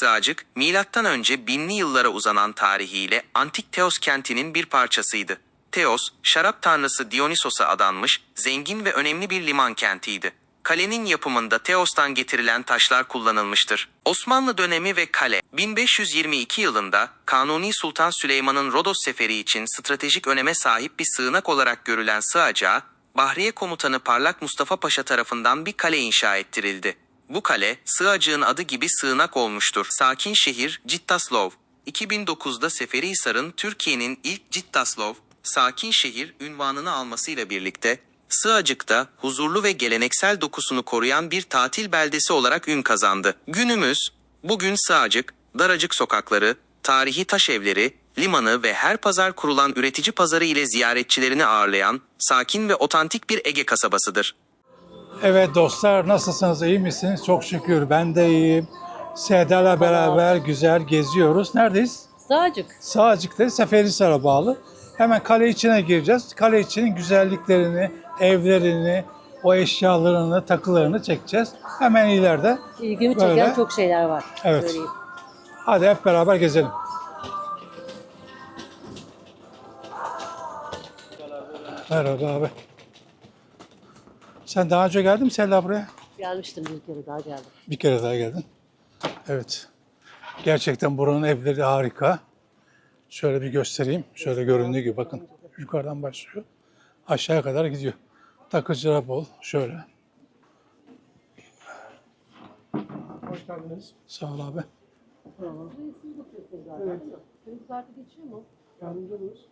Sığacık, milattan önce binli yıllara uzanan tarihiyle antik Teos kentinin bir parçasıydı. Teos, şarap tanrısı Dionysos'a adanmış, zengin ve önemli bir liman kentiydi. Kalenin yapımında Teos'tan getirilen taşlar kullanılmıştır. Osmanlı dönemi ve kale, 1522 yılında Kanuni Sultan Süleyman'ın Rodos seferi için stratejik öneme sahip bir sığınak olarak görülen sığacağa, Bahriye Komutanı Parlak Mustafa Paşa tarafından bir kale inşa ettirildi. Bu kale, sığacığın adı gibi sığınak olmuştur. Sakin şehir Cittaslov. 2009'da Seferihisar'ın Türkiye'nin ilk Cittaslov, sakin şehir ünvanını almasıyla birlikte, Sığacık'ta huzurlu ve geleneksel dokusunu koruyan bir tatil beldesi olarak ün kazandı. Günümüz, bugün Sığacık, daracık sokakları, tarihi taş evleri, limanı ve her pazar kurulan üretici pazarı ile ziyaretçilerini ağırlayan sakin ve otantik bir Ege kasabasıdır. Evet dostlar nasılsınız iyi misiniz? Çok şükür ben de iyiyim. Seda'la beraber güzel geziyoruz. Neredeyiz? Sağcık. Sağcık'ta Seferihisar'a bağlı. Hemen kale içine gireceğiz. Kale içinin güzelliklerini, evlerini, o eşyalarını, takılarını çekeceğiz. Hemen ileride. İlgimi çeken Böyle. çok şeyler var. Evet. Söyleyeyim. Hadi hep beraber gezelim. Merhaba abi. Sen daha önce geldin mi Selda buraya? Gelmiştim bir kere daha geldim. Bir kere daha geldin. Evet. Gerçekten buranın evleri harika. Şöyle bir göstereyim. Şöyle göründüğü gibi bakın. Yukarıdan başlıyor. Aşağıya kadar gidiyor. Takıcılar bol. Şöyle. Hoş geldiniz. Sağ ol abi. Evet. Senin kartı geçiyor mu? Yardımcı oluruz.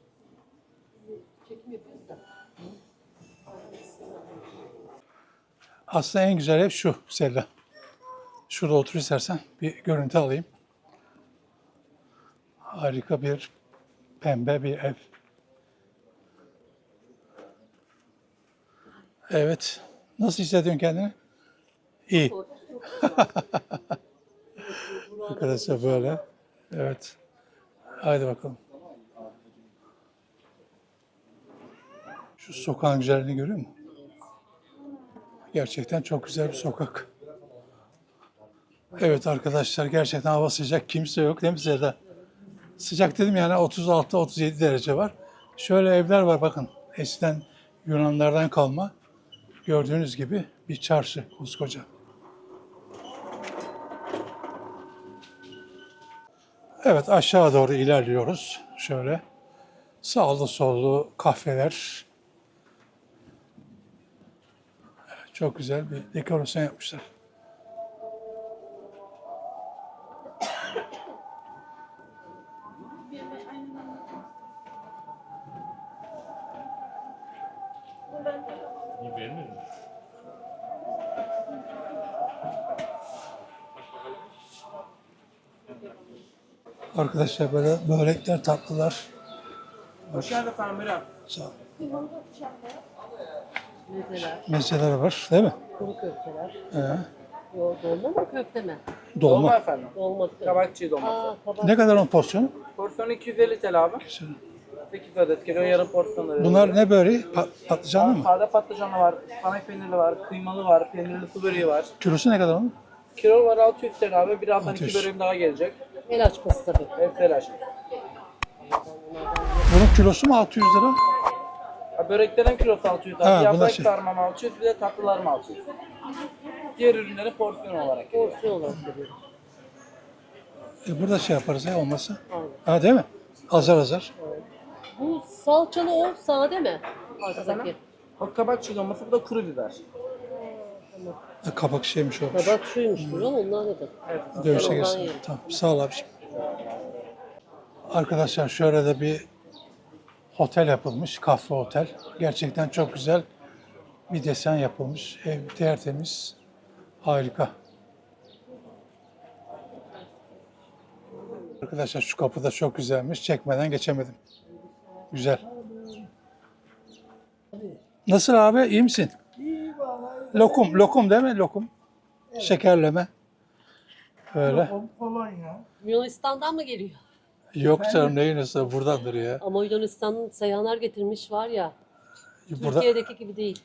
Çekim yapıyoruz da. Aslında en güzel ev şu Sella. Şurada otur istersen bir görüntü alayım. Harika bir pembe bir ev. Evet. Nasıl hissediyorsun kendini? İyi. Arkadaşlar böyle. Evet. Haydi bakalım. Şu sokağın güzelliğini görüyor musun? Gerçekten çok güzel bir sokak. Evet arkadaşlar gerçekten hava sıcak. Kimse yok değil mi Seda? Sıcak dedim yani 36-37 derece var. Şöyle evler var bakın. Eskiden Yunanlardan kalma. Gördüğünüz gibi bir çarşı koskoca. Evet aşağı doğru ilerliyoruz. Şöyle sağlı sollu kahveler. Çok güzel bir dekorasyon yapmışlar. Arkadaşlar böyle börekler, tatlılar. Hoş geldin efendim Miran. Sağ ol. Mezeler, Mezeler var değil mi? kuru köfteler. Ee, Yo, dolma mı köfte mi? Dolma dolma. efendim. Dolma. değil mi? Kabakçı dolması. Aa, kabak. Ne kadar onun porsiyonu? Porsiyon 250 TL abi. 8 adet geliyor yarım porsiyonla veriyoruz. Bunlar ne böreği? Pa- patlıcanlı mı? Sade patlıcanlı var, ıspanak peynirli var, kıymalı var, peynirli su böreği var. Kilosu ne kadar onun? Kilo var 600 TL abi. Birazdan 600. iki böreğim daha gelecek. El açması tabii. Hepsi helal. Bunun kilosu mu 600 lira? Ha, Böreklerin kilosu 600 abi. Ha, bunlar Yaprak şey. sarmam 600, bir de tatlılarım 600. Diğer ürünlerin porsiyon olarak geliyor. Porsiyon olarak veriyorum. E burada şey yaparız ya olmazsa. Aynen. Ha değil mi? Azar azar. Bu salçalı o sade mi? Arkadaki. Efendim? Kabakçı dolması, bu da kuru biber. E, kabak şeymiş olmuş. Kabak şuymuş bu ondan dedim. Evet. Dövüşe Ondan yerim. Tamam. Sağ ol abiciğim. Arkadaşlar şöyle de bir otel yapılmış. Kahve otel. Gerçekten çok güzel bir desen yapılmış. Ev tertemiz. Harika. Arkadaşlar şu kapı da çok güzelmiş. Çekmeden geçemedim. Güzel. Nasıl abi? İyi misin? Lokum, lokum değil mi? Lokum. Şekerleme. Öyle. Yunanistan'dan mı geliyor? Yok canım neyin nasıl buradandır ya. Ama Yunanistan'ın seyahanlar getirmiş var ya. Burada Türkiye'deki gibi değil.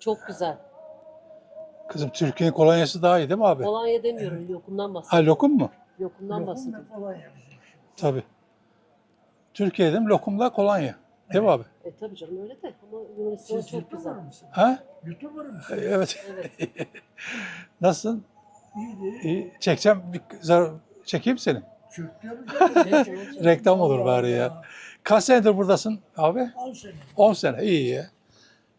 Çok güzel. kızım Türkiye'nin kolonyası daha iyi değil mi abi? Polonya demiyorum, lokumdan bahsediyorum. Ha lokum mu? Lokumdan Lokum bahsediyorum. kolonya bizim. Tabii. Türkiye'de mi lokumla kolonya. Değil mi abi? E tabii canım öyle de ama Yunanistan Siz çok YouTuber güzel. mısınız? Ha? YouTuber mısınız? Evet. Evet. Nasılsın? İyiydi. İyi. Çekeceğim. Bir, zar- çekeyim seni. Çöktüm. Reklam olur bari ya. Kaç senedir buradasın abi? 10 sene. 10 sene. İyi ya.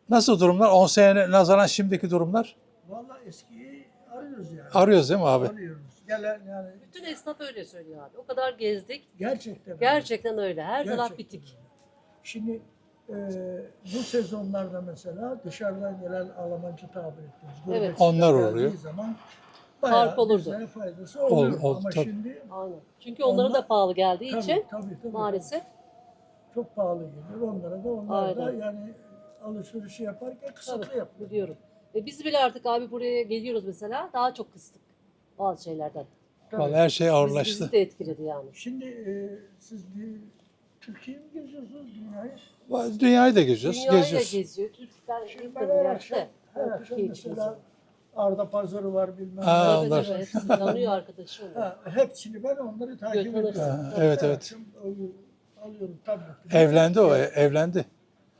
Nasıl durumlar? 10 sene nazaran şimdiki durumlar? Valla eskiyi arıyoruz yani. Arıyoruz değil mi abi? Arıyoruz. Gelen yani Bütün esnaf öyle söylüyor abi. O kadar gezdik. gerçekten. öyle. Gerçekten öyle. Her taraf Gerçekten bitik. öyle. Şimdi e, bu sezonlarda mesela dışarıdan gelen Almancı tabir ettiğimiz Evet. Onlar oluyor. zaman Fark bayağı olurdu. bize faydası oluyor. oldu, Ama tabii. şimdi Aynen. Çünkü onlara Onlar- da pahalı geldiği tabii, için tabii, tabii, maalesef çok pahalı geliyor. Onlara da onlar da Aynen. yani alışverişi yaparken kısıtlı tabii yapıyor. biliyorum. Ve biz bile artık abi buraya geliyoruz mesela daha çok kıstık bazı şeylerden. Tabii. Vallahi her şey Biz, ağırlaştı. bizi de etkiledi yani. Şimdi e, siz bir Türkiye'yi mi geziyorsunuz dünyayı? Dünyayı da geziyoruz. Dünyayı da geziyoruz. geziyor. Türkler Şimdi ben her akşam, her akşam mesela. Arda Pazarı var bilmem Ha, ne. Tabii onlar. hepsi tanıyor arkadaşı onu. Ha, hepsini ben onları takip ediyorum. Ha, evet evet. akşam alıyorum, alıyorum tableti. Evlendi o. Evlendi.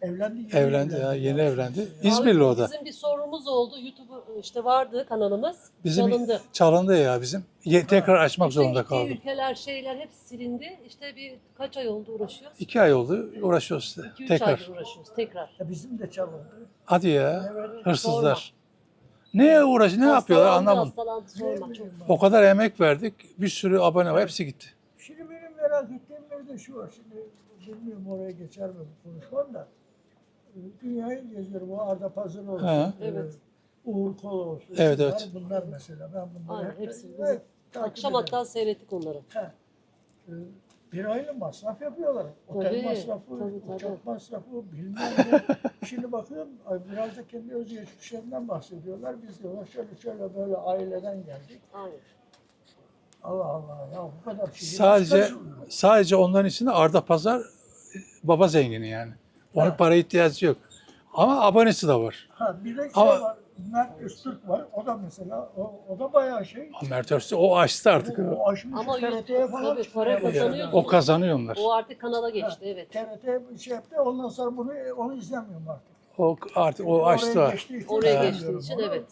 Evlendi. yeni Evlendi ya. Yeni evlendi. İzmirli o da. Bizim bir sorunumuz oldu. YouTube işte vardı kanalımız. Bizim Çalındı. çalındı ya bizim. Ye- tekrar açmak Bütün zorunda gittiği kaldım. ülkeler şeyler hep silindi. İşte bir kaç ay oldu uğraşıyoruz. İki ay oldu. Uğraşıyoruz işte. 2-3 Tekrar. aydır uğraşıyoruz tekrar. Ya bizim de çalındı. Hadi ya. Evet. Hırsızlar. Neye uğraş, ne yapıyorlar anlamadım. Hastalandı sorma Ne çok. bileyim O kadar emek verdik. Bir sürü abone var. Hepsi gitti. Şimdi benim merak ettiğim bir de şu var. Şimdi bilmiyorum oraya geçer mi bu konuşmam da. e, Dünyayı geziyorum. Bu Arda Pazarı olsun. Ha. e, Evet. Uğur Kol olsun. Evet, şunlar, evet. Bunlar mesela. Ben bunları Aynen, hep, hepsini biz hep takip Akşam ederim. hatta seyrettik onları. Ha. E, Bir aylık masraf yapıyorlar. Otel Tabii, masrafı, tabii, tabii. uçak masrafı, bilmem ne. Şimdi bakıyorum biraz da kendi özgeçmişlerinden bahsediyorlar. Biz diyorlar şöyle şöyle böyle aileden geldik. Aynen. Allah Allah ya bu kadar şey. Sadece sadece onların içinde Arda Pazar baba zengini yani. Onun Ha. para ihtiyacı yok. Ama abonesi de var. Ha bir de şey Ama- var. Mert Öztürk var. O da mesela o, o da bayağı şey. Mert Öztürk o açtı artık. O, o aşmış Ama TRT'ye yok, falan tabii, para kazanıyor. O kazanıyor onlar. O artık kanala geçti evet. TRT bir şey yaptı. Ondan sonra bunu onu izlemiyorum artık. O artık o açtı. Oraya geçtiği için Oraya geçtiği için evet.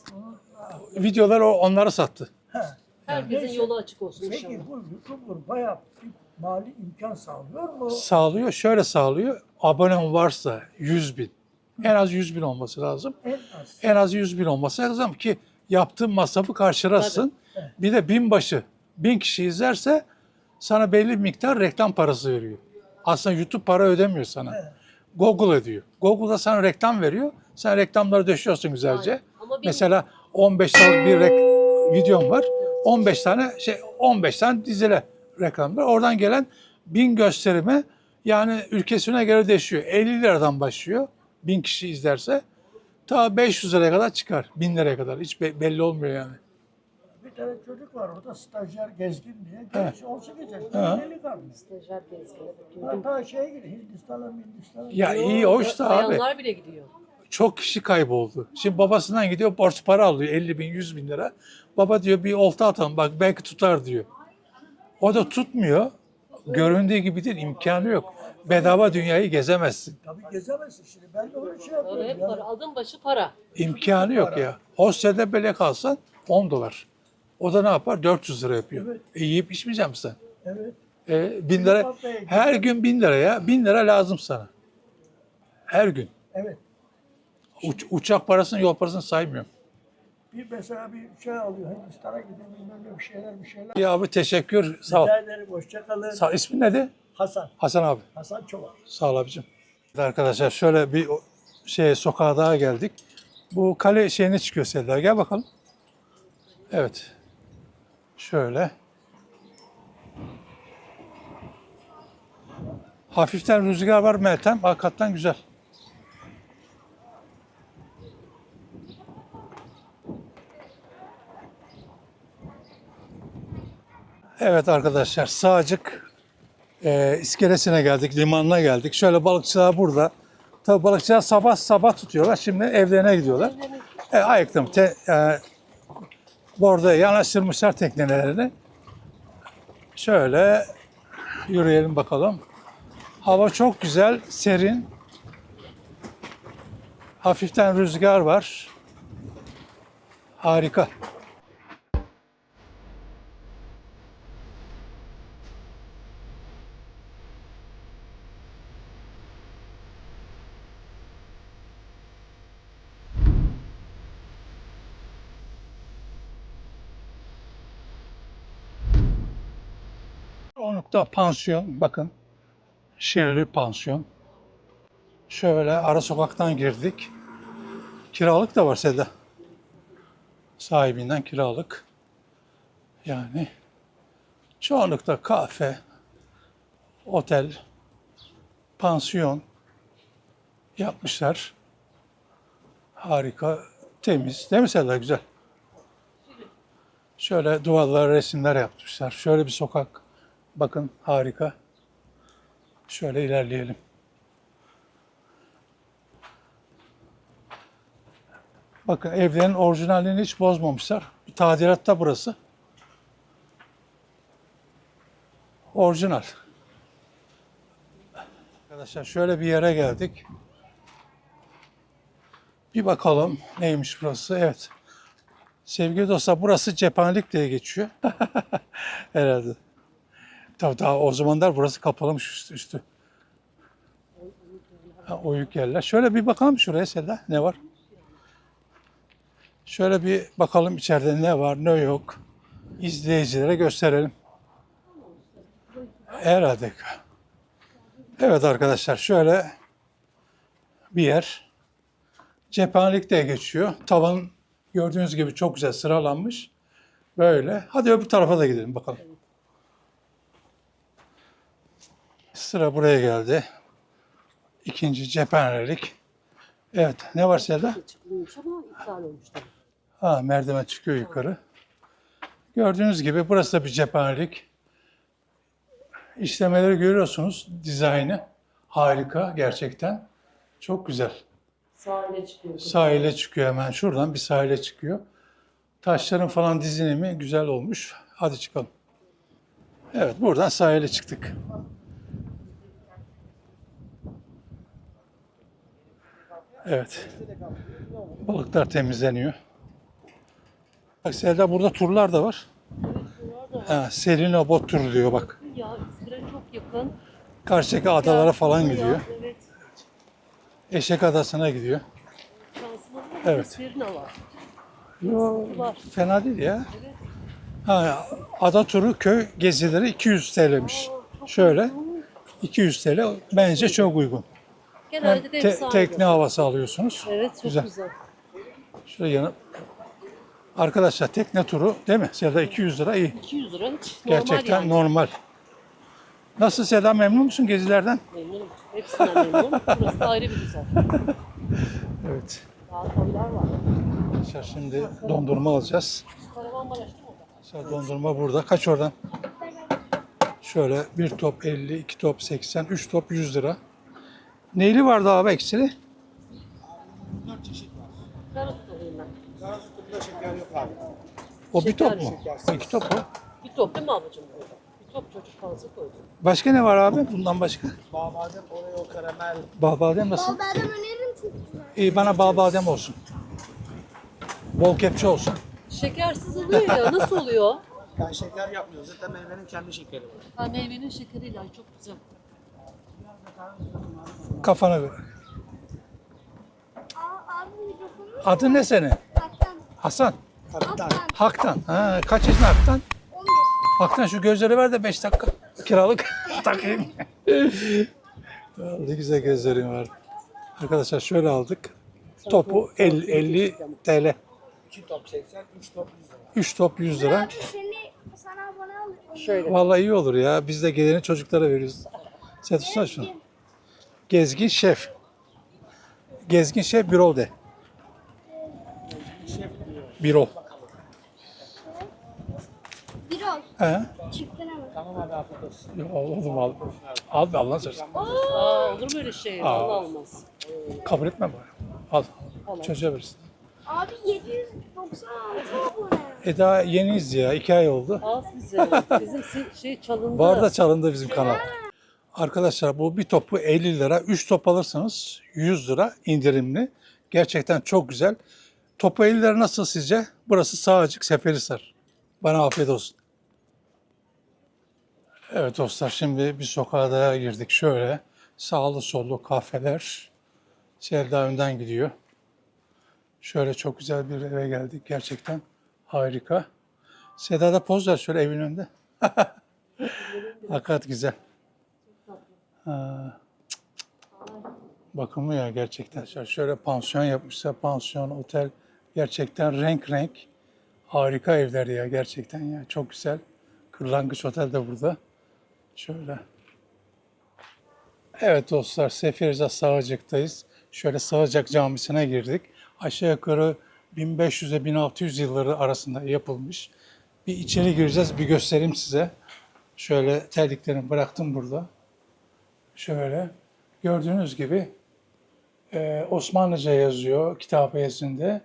Videolar o onları sattı. ha. Herkesin Neyse. yolu açık olsun inşallah. Peki bu YouTuber bayağı bir mali imkan sağlıyor mu? Sağlıyor. Şöyle sağlıyor. Abonem varsa 100 bin. En az 100 bin olması lazım. En az. En az 100 bin olması lazım ki yaptığın masrafı karşılasın. Evet. Bir de bin başı, bin kişi izlerse sana belli bir miktar reklam parası veriyor. Aslında YouTube para ödemiyor sana. Evet. Google ödüyor. Google da sana reklam veriyor. Sen reklamları döşüyorsun güzelce. Mesela 15 tane bir videom var. 15 tane şey 15 tane dizile reklam var. Oradan gelen bin gösterime yani ülkesine göre değişiyor. 50 liradan başlıyor. Bin kişi izlerse ta 500 liraya kadar çıkar. 1000 liraya kadar. Hiç be- belli olmuyor yani. Bir tane çocuk var o da stajyer gezgin diye. Evet. Genç 18 Ha. yaşında delikanlı. stajyer gezgini duydum. Hatta şeye gidiyor Hindistan'a Hindistan'a. Ya iyi hoş da abi. Bayanlar bile gidiyor. Çok kişi kayboldu. Şimdi babasından gidiyor borç para alıyor 50 bin 100 bin lira. Baba diyor bir olta atalım bak belki tutar diyor. O da tutmuyor. Göründüğü gibi değil imkanı yok. Bedava dünyayı gezemezsin. Tabii gezemezsin şimdi. Ben de öyle şey yapıyorum. hep ya. para. Adım başı para. İmkanı yok ya. Hostelde bile kalsan 10 dolar. O da ne yapar? 400 lira yapıyor. Evet. E, yiyip içmeyeceğim sen. Evet. E, bin lira, her gün bin lira ya. Bin lira lazım sana. Her gün. Evet. Uç- uçak parasını, yol parasını saymıyorum. Bir mesela bir şey alıyor Hindistan'a gidiyor bilmem ne bir şeyler bir şeyler. Ya abi teşekkür. Sağ ol. Rica ederim. Hoşça kalın. Sağ, ismin neydi? Hasan. Hasan abi. Hasan Çolak. Sağ ol abicim. Arkadaşlar şöyle bir şey sokağa daha geldik. Bu kale şeyine çıkıyor Serdar. Gel bakalım. Evet. Şöyle. Hafiften rüzgar var Meltem. Hakikaten güzel. Evet arkadaşlar Sağcık e, iskelesine geldik, limanına geldik. Şöyle balıkçılar burada. Tabii balıkçılar sabah sabah tutuyorlar. Şimdi evlerine gidiyorlar. E, ayıktım. Te, e, bu arada yanaştırmışlar teknelerini. Şöyle yürüyelim bakalım. Hava çok güzel, serin. Hafiften rüzgar var. Harika. Onlukta pansiyon, bakın. Şehirli pansiyon. Şöyle ara sokaktan girdik. Kiralık da var Seda. Sahibinden kiralık. Yani çoğunlukta kafe, otel, pansiyon yapmışlar. Harika, temiz. Değil mi Seda? Güzel. Şöyle duvarlara resimler yapmışlar. Şöyle bir sokak. Bakın harika. Şöyle ilerleyelim. Bakın evlerin orijinalliğini hiç bozmamışlar. Bir tadilatta burası. Orijinal. Arkadaşlar şöyle bir yere geldik. Bir bakalım neymiş burası. Evet. Sevgili dostlar burası cephanelik diye geçiyor. Herhalde. Tabii daha o zamanlar burası kapalıymış üstü. üstü. Ha, oyuk yerler. Şöyle bir bakalım şuraya Seda. Ne var? Şöyle bir bakalım içeride ne var ne yok. İzleyicilere gösterelim. Herhalde. Evet arkadaşlar şöyle bir yer. Cephanelik diye geçiyor. Tavan gördüğünüz gibi çok güzel sıralanmış. Böyle. Hadi öbür tarafa da gidelim bakalım. Sıra buraya geldi. İkinci cephanelik. Evet. Ne var Selda? Çıkılmış ama iptal olmuş tabii. Ha, merdiven çıkıyor yukarı. Gördüğünüz gibi burası da bir cephanelik. İşlemeleri görüyorsunuz. Dizaynı harika gerçekten. Çok güzel. Sahile çıkıyor. Sahile çıkıyor hemen. Şuradan bir sahile çıkıyor. Taşların falan dizilimi güzel olmuş. Hadi çıkalım. Evet buradan sahile çıktık. Evet. Balıklar temizleniyor. Bak Selda burada turlar da var. Ha, Selino bot turu diyor bak. Ya İzmir'e çok yakın. Karşıdaki adalara falan gidiyor. Evet. Eşek Adası'na gidiyor. Evet. evet. Serina var. Yo, fena değil ya. Evet. Ha, ada turu köy gezileri 200 TL'miş. Şöyle 200 TL bence çok uygun. Hem Genelde de te- tekne havası alıyorsunuz. Evet çok Güzel. güzel. Şöyle yanı. Arkadaşlar tekne turu değil mi? Seda 200 lira iyi. 200 lira hiç Gerçekten normal yani. normal. Nasıl Seda memnun musun gezilerden? Memnunum. Hepsinden memnunum. Burası da ayrı bir güzel. Evet. Daha koylar var. Arkadaşlar şimdi dondurma alacağız. Kahramanmaraş değil mi o da? Mesela dondurma burada. Kaç oradan? Şöyle bir top 50, iki top 80, üç top 100 lira. Neyli vardı abi eksili? Karat alayım ben. O bir top mu? Şekersiz. O iki top mu? Bir top değil mi ablacığım burada? Bir top çocuk kalsa koydum. Başka ne var abi bundan başka? Bal badem, oreo, karamel. Bal badem nasıl? Bal badem öneririm çok güzel. İyi bana bal badem olsun. Bol kepçe olsun. Şekersiz oluyor ya. Nasıl oluyor? Yani şeker yapmıyoruz. Zaten meyvenin kendi şekeri var. Ha, meyvenin şekeriyle. Ay çok güzel. Kafana göre. Aa, abi mikrofonu Adın ne senin? Haktan. Hasan. Haktan. Haktan. Ha, kaç yaşında Haktan? 11. Haktan şu gözleri ver de 5 dakika. Kiralık takayım. ne güzel gözlerim var. Arkadaşlar şöyle aldık. Topu 50, 50 TL. 2 top 80, 3 top 100 lira. 3 top 100 lira. Şöyle. Vallahi iyi olur ya. Biz de geleni çocuklara veriyoruz. Sen tutsana şunu. Gezgin şef. Gezgin şef Birol de. Birol. Bir ol. He? Çıktın ama. Tamam abi afiyet olsun. Ya oğlum al. Al be Allah'ın sözü. Aa, olur mu öyle şey? Aa. Allah olmaz. Kabul etme bari. Al. Al. Çocuğa verirsin. Abi 796 abone. E daha yeniyiz ya. iki ay oldu. Az bize. Bizim şey çalındı. Var da çalındı bizim kanal. Arkadaşlar bu bir topu 50 lira. 3 top alırsanız 100 lira indirimli. Gerçekten çok güzel. Topu 50 lira nasıl sizce? Burası Sağcık Seferihisar. Bana afiyet olsun. Evet dostlar şimdi bir sokağa daha girdik. Şöyle sağlı sollu kafeler. Selda önden gidiyor. Şöyle çok güzel bir eve geldik. Gerçekten harika. Seda da poz ver şöyle evin önünde. Hakikat güzel. Ha. Bakımlı ya gerçekten. Şöyle- pansiyon yapmışlar. Pansiyon, otel. Gerçekten renk renk. Harika evler ya gerçekten ya. Çok güzel. Kırlangıç Otel de burada. Şöyle. Evet dostlar Seferihisar Sağcık'tayız. Şöyle Sağcak Camisi'ne girdik. Aşağı yukarı 1500 ile 1600 yılları arasında yapılmış. Bir içeri gireceğiz, bir göstereyim size. Şöyle terliklerimi bıraktım burada. Şöyle gördüğünüz gibi e, Osmanlıca yazıyor kitabiyesinde.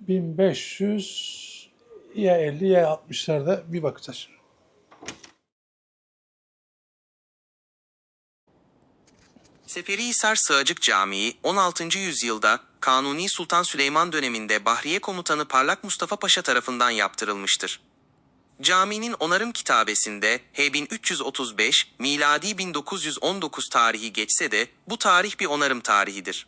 1500 ya 50 ya 60'larda bir bakacağız şimdi. Seferihisar Sığacık Camii 16. yüzyılda Kanuni Sultan Süleyman döneminde Bahriye Komutanı Parlak Mustafa Paşa tarafından yaptırılmıştır. Caminin onarım kitabesinde H1335, miladi 1919 tarihi geçse de bu tarih bir onarım tarihidir.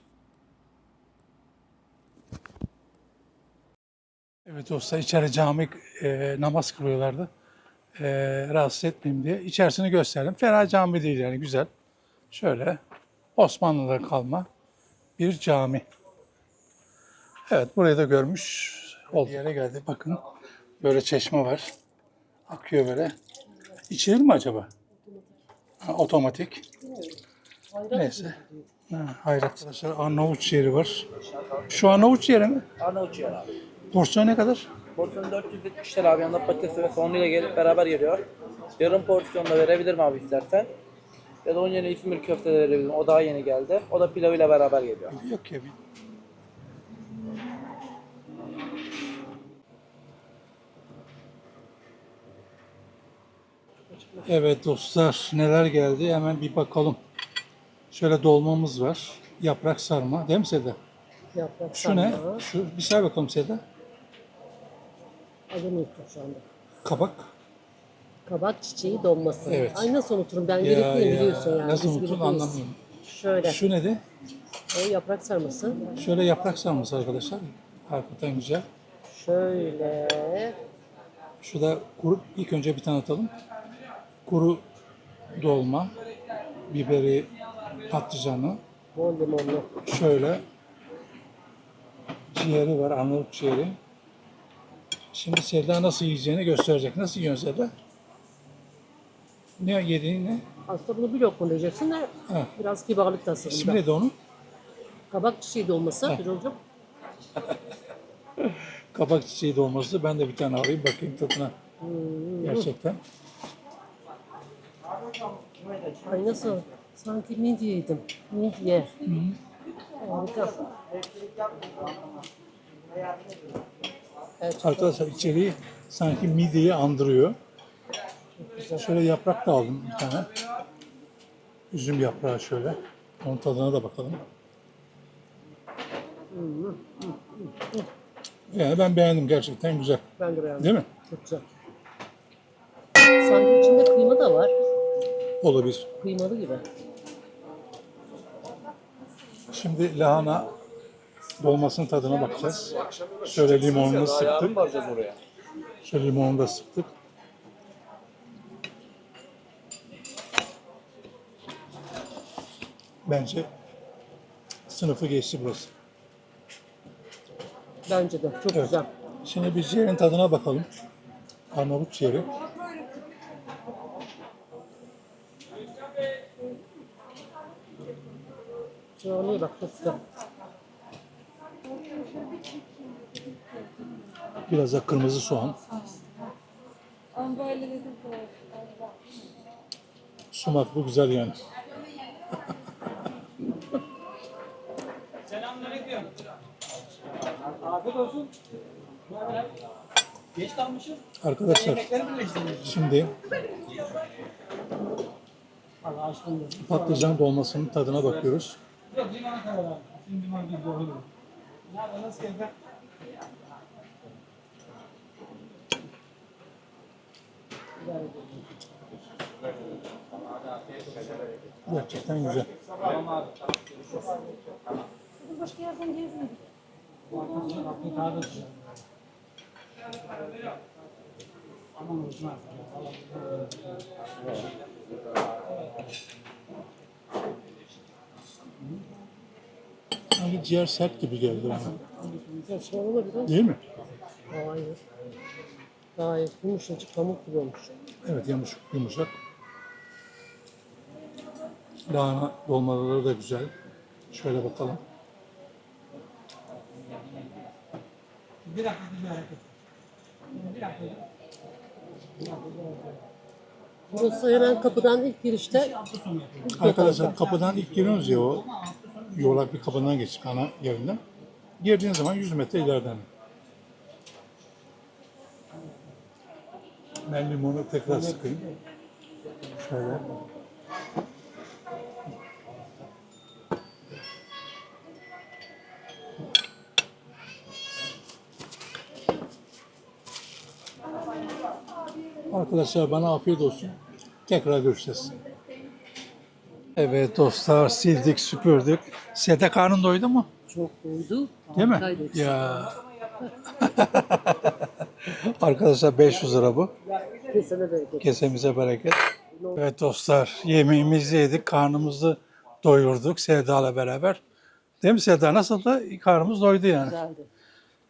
Evet dostlar içeri cami e, namaz kılıyorlardı. E, rahatsız etmeyeyim diye. İçerisini gösterdim. Fena cami değil yani güzel. Şöyle Osmanlı'da kalma bir cami. Evet burayı da görmüş olduk. yere geldi bakın. Böyle çeşme var. Akıyor böyle. İçilir mi acaba? Ha, otomatik. Neyse. Ha, hayret. Arkadaşlar Arnavut ciğeri var. Şu Arnavut ciğeri mi? Arnavut ciğer abi. Porsiyon ne kadar? Porsiyon 470 lira abi. Yanında patates ve soğanıyla gelip beraber geliyor. Yarım porsiyon da verebilirim abi istersen. Ya da onun yerine İzmir köfte de verebilirim. O daha yeni geldi. O da pilavıyla beraber geliyor. Yok ya. Evet dostlar neler geldi hemen bir bakalım. Şöyle dolmamız var. Yaprak sarma değil mi Seda? Yaprak Şu ne? sarma. Şu, bir say bakalım Seda. Adını unuttum şu anda. Kabak. Kabak çiçeği dolması. Evet. Ay nasıl unuturum ben ya, biliyorsun yani. nasıl Biz unuttun birlikteyiz. anlamıyorum. Şöyle. Şu ne de? O yaprak sarması. Şöyle yaprak sarması arkadaşlar. Hakikaten güzel. Şöyle. Şu da kuru, ilk önce bir tanıtalım. Kuru dolma, biberi, patlıcanı, Bol limonlu. Şöyle ciğeri var, Arnavut ciğeri. Şimdi Selda nasıl yiyeceğini gösterecek. Nasıl yiyorsun Selda? Ne yediğin ne? Aslında bunu bir lokma diyeceksin de Ha. biraz kibarlık da aslında. İsmi neydi onun? Kabak çiçeği dolması. Ha. Birolcum. Kabak çiçeği dolması. Ben de bir tane alayım bakayım tadına. Gerçekten. Ay nasıl? Sanki midye yedim. Midye. Harika. Evet, Arkadaşlar içeriği sanki mideyi andırıyor. Şöyle yaprak da aldım bir tane. Üzüm yaprağı şöyle. Onun tadına da bakalım. Yani ben beğendim gerçekten güzel. ben de beğendim. Değil mi? Çok güzel. Sanki içinde kıyma da var. Olabilir. Kıymalı gibi. Şimdi lahana dolmasının tadına bakacağız. Şöyle limonunu sıktık. Şöyle limonunu da sıktık. Bence sınıfı geçti burası. Bence de çok Evet. güzel. Şimdi bir ciğerin tadına bakalım. Arnavut ciğeri. Bak çok güzel. Biraz da kırmızı soğan. Sumak bu güzel yani. Geç kalmışız. Arkadaşlar şimdi Allah aşkına. patlıcan dolmasının tadına bakıyoruz. Yok limana kadar abi. Şimdi liman gibi doğru. Nerede nasıl geldi? Gerçekten güzel. Başka yerden gezmedik. Aman uçmaz. Sanki ciğer sert gibi geldi bana. Saçmalama biraz. Değil mi? Hayır. Gayet yumuşacık pamuk gibi olmuş. Evet yumuşak. yumuşak. Lahana dolmaları da güzel. Şöyle bakalım. Bir dakika bir hareket. Bir dakika. Burası hemen kapıdan ilk girişte. Arkadaşlar kapıdan ilk giriyoruz ya o yuvarlak bir kapıdan geçtik ana yerinden. Girdiğin zaman 100 metre ileriden. Ben limonu tekrar sıkayım. Şöyle. Arkadaşlar bana afiyet olsun. Tekrar görüşeceğiz. Evet dostlar sildik süpürdük. Sete karnın doydu mu? Çok doydu. Değil mi? Harikaydı. Ya. Arkadaşlar 500 lira bu. Kesene bereket. Kesemize bereket. Evet dostlar yemeğimizi yedik. Karnımızı doyurduk Sevda'la beraber. Değil mi Sevda? Nasıl da karnımız doydu yani. Güzeldi.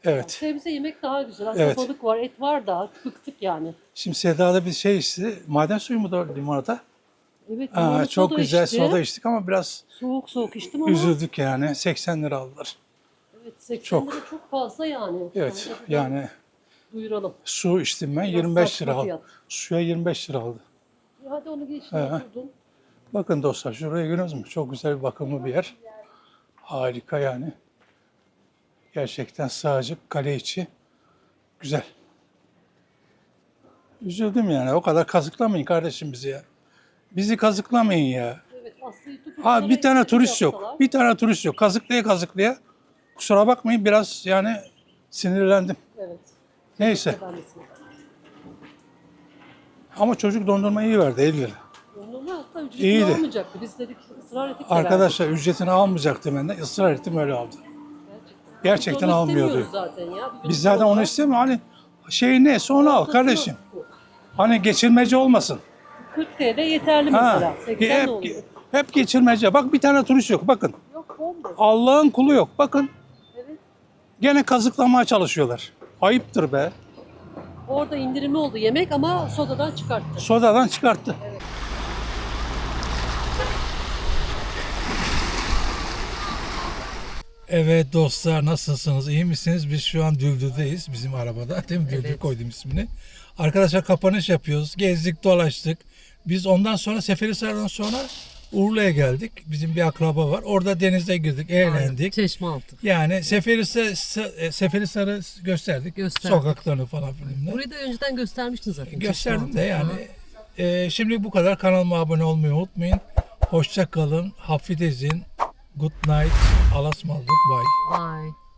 Evet. Sebze yemek daha güzel. Aslında Evet. balık var, et var da bıktık yani. Şimdi Sevda'da bir şey içti. Maden suyu mu da limonata? Evet, Aa, çok soda güzel içti. soda içtik ama biraz Soğuk soğuk içtim ama üzüldük yani. 80 lira aldılar. evet, 80 Çok. lira çok fazla yani. Evet Yani yani duyuralım. su içtim ben Biraz 25 lira saçma aldı. fiyat. Suya 25 lira aldı. E Hadi onu He. oturdum. Bakın dostlar şuraya görüyorsunuz mu? Çok güzel bir bakımlı bir yer. Harika yani. Gerçekten sağcık, kale içi. Güzel. Üzüldüm yani. O kadar kazıklamayın kardeşim bizi ya. Bizi kazıklamayın ya. Evet Ha bir tane turist yok. Bir tane turist yok. Kazıklaya kazıklaya. Kusura bakmayın biraz yani sinirlendim. Evet. Neyse. Ben de. Ama çocuk dondurmayı iyi verdi 50 lira. Dondurma hatta ücretini İyiydi. almayacaktı. Biz dedik ısrar ettik de Arkadaşlar ücretini almayacaktı benden. Israr ettim öyle aldı. verdik. Gerçekten Onu almıyordu. zaten ya. Bir Biz zaten onu istemiyoruz. Hani şey neyse onu al kardeşim. Hani geçirmece olmasın. 40 TL yeterli Ha, mesela. 80 hep, de oluyor. hep geçirmece. Bak bir tane turist yok. Bakın. Yok bomboş. Allah'ın kulu yok. Bakın. Evet. Gene kazıklamaya çalışıyorlar. Ayıptır be. Orada indirimi oldu yemek ama sodadan çıkarttı. Sodadan çıkarttı. Evet dostlar nasılsınız? İyi misiniz? Biz şu an Düldül'deyiz bizim arabada. Değil mi? Düldül koydum ismini. Arkadaşlar kapanış yapıyoruz. Gezdik dolaştık. Biz ondan sonra Seferihisar'dan sonra Urla'ya geldik. Bizim bir akraba var. Orada denize girdik, eğlendik. Çeşme altı. Yani Seferihisar, Seferihisar'ı gösterdik. Gösterdik. Sokaklarını falan filan. Burayı da önceden göstermiştin zaten. Gösterdim de yani. Ee, şimdi bu kadar. Kanalıma abone olmayı unutmayın. Hoşça kalın. Hafifezin. Good night. Alasmaldık. Bye. Bye.